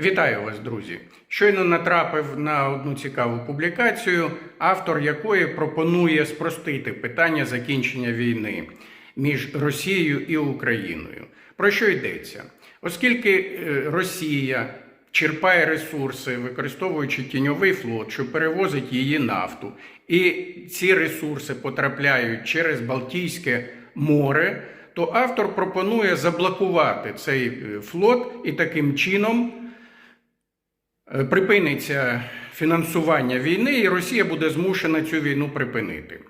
Вітаю вас, друзі! Щойно натрапив на одну цікаву публікацію, автор якої пропонує спростити питання закінчення війни між Росією і Україною. Про що йдеться? Оскільки е, Росія черпає ресурси, використовуючи тіньовий флот, що перевозить її нафту, і ці ресурси потрапляють через Балтійське море, то автор пропонує заблокувати цей е, флот і таким чином. Е, Припиниться фінансування війни, і Росія буде змушена цю війну припинити.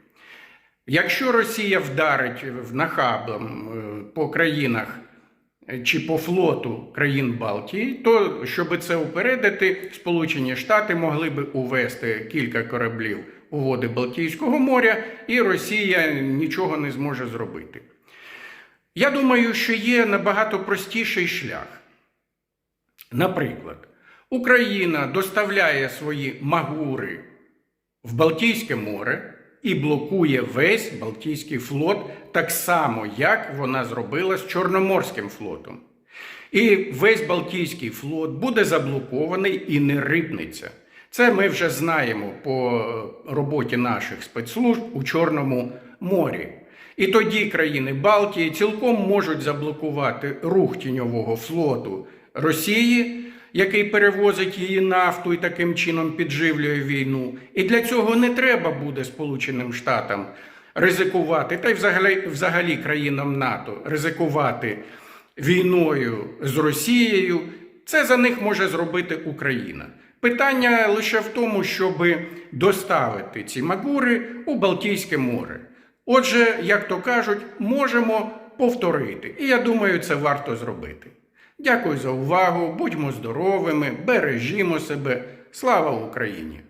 Якщо Росія вдарить в нахабом е, по країнах е, чи по флоту країн Балтії, то щоб це упередити, Сполучені Штати могли би увести кілька кораблів у води Балтійського моря, і Росія нічого не зможе зробити. Я думаю, що є набагато простіший шлях. Наприклад, Україна доставляє свої магури в Балтійське море і блокує весь Балтійський флот так само, як вона зробила з Чорноморським флотом. І весь Балтійський флот буде заблокований і не рипнеться. Це ми вже знаємо по роботі наших спецслужб у Чорному морі. І тоді країни Балтії цілком можуть заблокувати рух тіньового флоту Росії, який перевозить її нафту і таким чином підживлює війну. І для цього не треба буде Сполученим Штатам ризикувати, та й взагалі, взагалі країнам НАТО ризикувати війною з Росією. Це за них може зробити Україна. Питання лише в тому, щоб доставити ці магури у Балтійське море. Отже, як то кажуть, можемо повторити. І я думаю, це варто зробити. Дякую за увагу, будьмо здоровими, бережімо себе. Слава Україні!